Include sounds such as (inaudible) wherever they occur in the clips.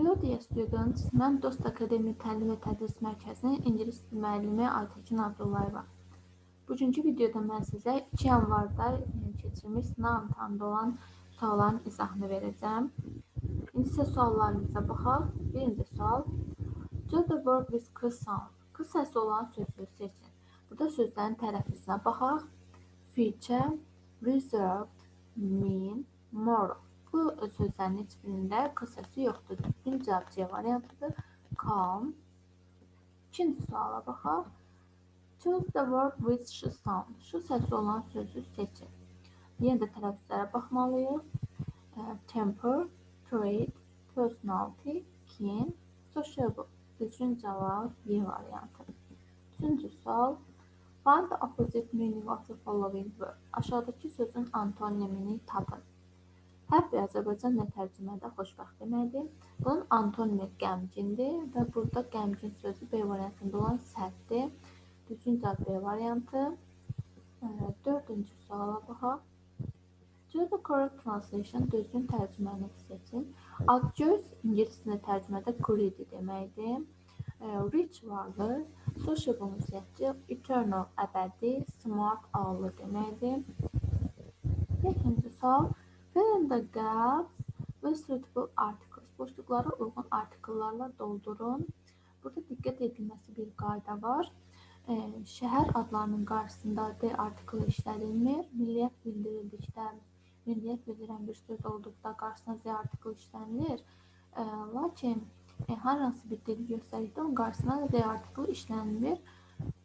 Hello dear students, mən Dost Akademi Təlim və Tədris Mərkəzinin ingilis dili müəllimi Aytəkin Abdullayeva. Bugünkü videoda mən sizə 2 yanvarda e, keçirilmiş sınav imtahanında olan sualların izahını verəcəm. İndi isə suallarımıza baxaq. Birinci sual. Choose the word with k sound. K səsi olan sözü seçin. Burada sözlərin tələffüzünə baxaq. Feature, reserved, mean, moral. Bu sözlərin heç birində k səsi yoxdur. Düzgün cavab C variantıdır. Calm. İkinci suala baxaq. Choose the word with sh sound. Şu səsi olan sözü seçin. Yenə də tələffüzlərə baxmalıyıq. Temper, trait, personality, keen, sociable. Düzgün cavab Y variantı. Üçüncü sual. Find the opposite meaning of the following word. Aşağıdakı sözün antonimini tapın. Hər bir Azərbaycanla tərcümədə xoşbəxt deməkdir. Bunun antonimi qəmgindir və burada qəmgin sözü B variantında olan sərtdir. Düzgün cavab B variantı. Dördüncü suala baxaq. Choose the correct translation. Düzgün tərcüməni seçin. Acgöz ingilis dilində tərcümədə greedy deməkdir. Rich varlı, sociable müsətçi, eternal əbədi, smart ağlı deməkdir. Beşinci sual. The gaps with suitable articles. Boşluqlara uyğun artikellarla doldurun. Burada diqqət edilməsi bir qayda var. E, şəhər adlarının qarşısında D artikeli işlədilmir. Milliyyət bildirildikdə, milliyyət bildirən bir söz olduqda qarşısına Z artikeli işlənilir. E, lakin e, hər hansı bir dil göstərikdə onun qarşısına D artikeli işlənmir.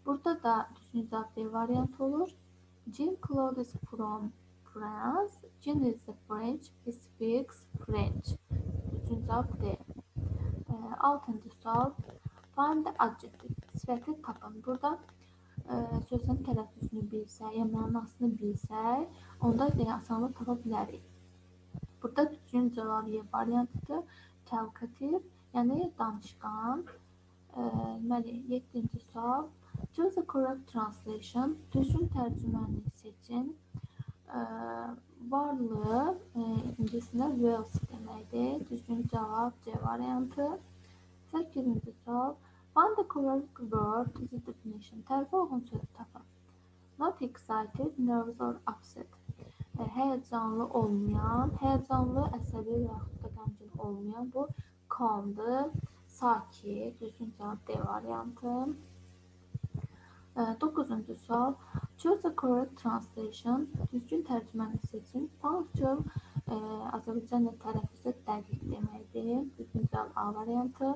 Burada da düzgün cavab D variantı olur. Jim Claude from France. Jean is French. Speaks French. Üçüncü cavab D. E, altıncı sual. Find adjective. Sifəti tapın. Burada e, sözün tələffüzünü bilsək, ya mənasını bilsək, onda e, asanlıqla tapa bilərik. Burada düzgün cavab Y variantıdır. Talkative, yəni danışqan. Deməli, 7-ci sual. Choose the correct translation. Düzgün tərcüməni seçin varlığı e, ingilisində wealth deməkdir. Düzgün cavab C variantı. 8-ci sual. Find the correct word to the definition. Tərifə uyğun söz tapın. Not excited, nervous or upset. E, həyəcanlı olmayan, həyəcanlı, əsəbi və yaxud da qəmgin olmayan bu calmdır, sakit. Düzgün cavab D variantı. 9-cu sual. Choose the correct translation. Düzgün tərcüməni seçin. Punctual e, Azərbaycanca tələffüzü dəqiq deməkdir. Düzgün cavab A variantı.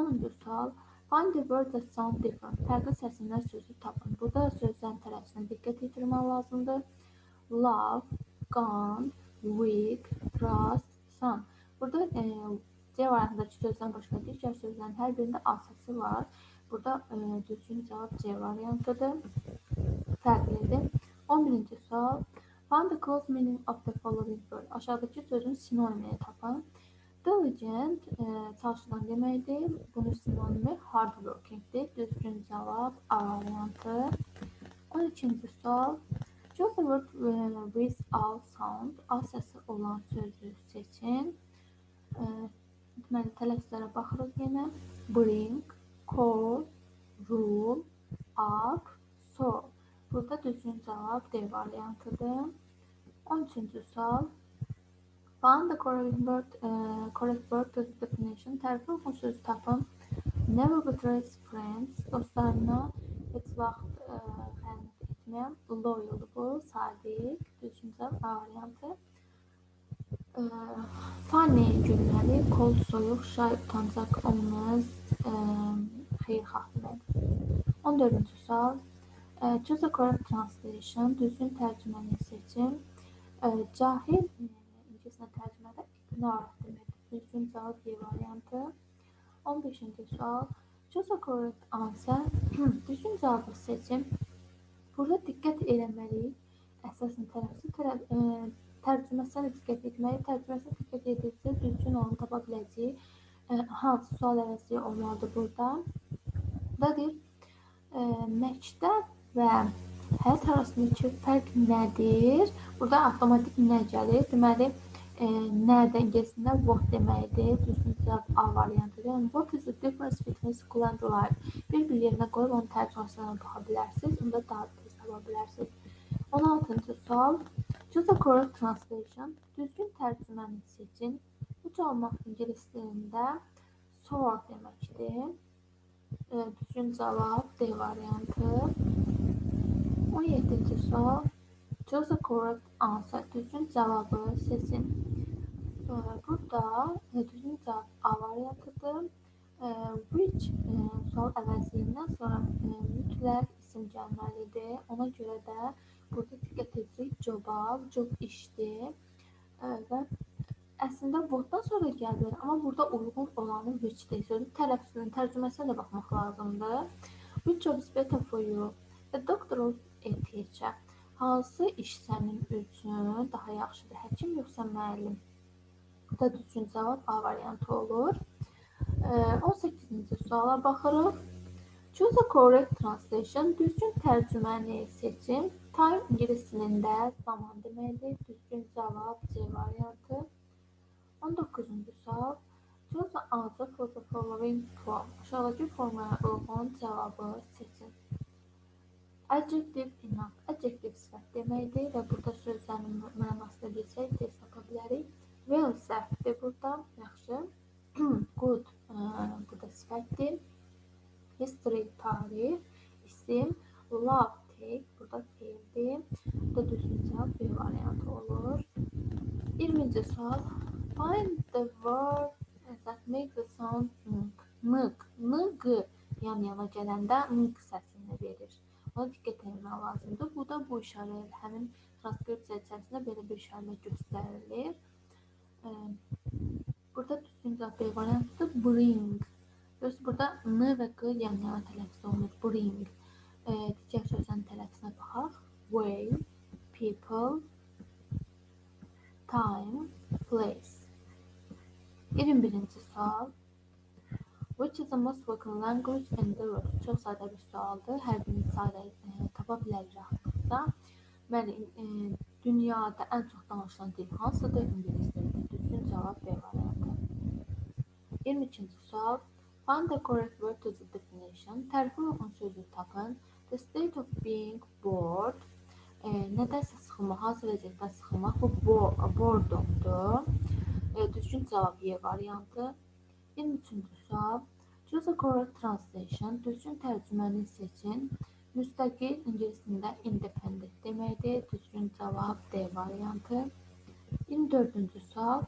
10-cu sual. Find the word that sound different. Fərqli səsindən sözü tapın. Burada sözlərin tələffüzünə diqqət yetirmək lazımdır. Love, gone, weak, trust, sun. Burada e, C variantındakı sözdən başqa digər sözlərin hər birində A səsi var. Burada e, düzgün cevap C variantıdır. Fərqlidir. 11-ci sual. Find the close meaning of the following word. Aşağıdakı sözün sinonimini tapın. Diligent e, çalışılan deməkdir. Bunun sinonimi hardworkingdir. Düzgün cavab A variantı. 12-ci sual. Choose the word e, with all sound. A səsi olan sözü seçin. E, deməli, tələffüzlərə baxırıq yenə. Bring, call, rule, up, so. Burada düzgün cevap D variantıdır. 13. sual. Find the correct word, uh, correct word to the definition. Uyğun söz tapın. Never betrays friends. Dostlarına heç vaxt ə, xəyanət etməyən, loyal bu, sadiq, düzgün cavab A variantı. Ə, funny gülməli, cold soyuq, şay utancaq olmaz, ə, xeyirxah deməkdir. 14-cü sual. Choose the correct translation. Düzgün tərcüməni seçin. Cahil ingiliscə tərcümədə ignore deməkdir. Düzgün cavab Y variantı. 15-ci sual. Choose the correct answer. Düzgün cavabı seçin. Burada diqqət eləməliyik. Əsasən tələffüz tərəf, ə, tərcüməsinə diqqət etməliyik. Tərcüməsinə diqqət edilsə düzgün olanı tapa biləcəyik. Hansı sual əvəzi olmalıdır burada? Dadır. E, məktəb və həyat arasındakı fərq nədir? Burada avtomatik nə gəlir? Deməli, e, nədən ingiliscəsində what deməkdir. Düzgün cavab A variantıdır. Yəni what is the difference between school and life? Bir-bir yerinə qoyub onun tərcüməsindən baxa bilərsiniz. Onda daha tez tapa bilərsiniz. 16-cı sual. Choose a correct translation. Düzgün tərcüməni seçin. Bu çalmaq ingilis dilində soar deməkdir. E, düzgün cavab D variantı. 17-ci sual. Choose the correct answer. Düzgün cevabı seçin. Burada e, düzgün cevap A variantıdır. Which e, sual əvəzliyindən sonra e, mütləq isim gəlməlidir. Ona görə də burada diqqət edirik joba, job işdir. Və əslində what-dan sonra gəlir, amma burada uyğun olanı which-dir. Sözün tələffüzünün tərcüməsinə də baxmaq lazımdır. Which job is better for you? Or a teacher? Hansı iş sənin üçün daha yaxşıdır? Həkim yoxsa müəllim? Bu da düzgün cavab A variantı olur. 18-ci suala baxırıq. Choose a correct translation. Düzgün tərcüməni seçin. Time ingilis dilində zaman deməkdir. Düzgün cavab C variantı. 19-cu sual. Choose the answer for the following form. Aşağıdakı formaya uyğun cavabı seçin. Adjective enough. Adjective sifət deməkdir və burada sözlərin mənasını bilsək tez tapa bilərik. Well səhvdir burada. Yaxşı. (clears throat) Good. Ə, burada sifətdir. History tarix, isim, love take burada feildir. Burada düzgün cavab B variantı olur. 20-ci sual. Find the word that make the sound mık. Mık. Mık yan-yana gələndə mık səsini verir. Buna diqqət etmək lazımdır. Bu da bu işarə həmin transkripsiya içərisində belə bir işarə göstərilir. Burada düzgün cavab B variantıdır. Bring. Görürsünüz burada N və Q yan-yana tələffüz olunur. Bring. Digər sözlərin tələffüzünə baxaq. Way, people, time, place. 21-ci sual. Which is the most spoken language in the world? Çox sadə bir sualdır. Hər birini sadə e, tapa bilərik rahatlıqla. Bəli, e, dünyada ən çox danışılan dil hansıdır? İngilis dilidir. Düzgün cavab B variantı. 22-ci sual. Find the correct word to the definition. Tərifə uyğun sözü tapın. The state of being bored. E, nədənsə sıxılmaq, hansı vəziyyətdə sıxılmaq? Bu bo boredomdur. E, düzgün cavab Y variantı. 23-cü sual. Choose a correct translation. Düzgün tərcüməni seçin. Müstəqil ingilis dilində independent deməkdir. Düzgün cavab D variantı. 24-cü sual.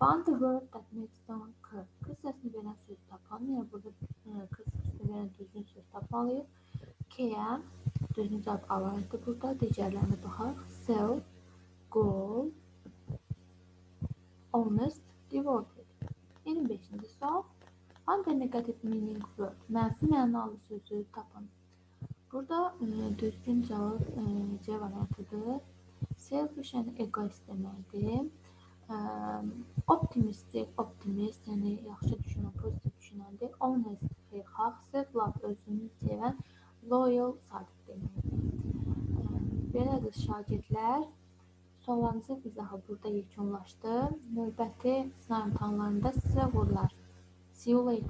Find the word that makes sound k. K səsini verən söz tapan, yəni burada e, k səsini verən düzgün söz tapmalıyıq. K-yə düzgün cavab A variantı burada. Digərlərinə baxaq. Sell, goal, honest, devoted. 25-ci sual. The negative meaning word. Mənfi mənalı sözü tapın. Burada e, düzgün cavab e, C variantıdır. Selfish and egoist deməkdir. E, optimistik, optimist, yəni yaxşı düşünən, pozitiv düşünəndir. Honest, xeyirxah, self-love, özünü sevən, loyal, sadiq deməkdir. Belədir şagirdlər. Suallarınızın izahı burada yekunlaşdı. Növbəti sınav imtahanlarında sizə uğurlar. See you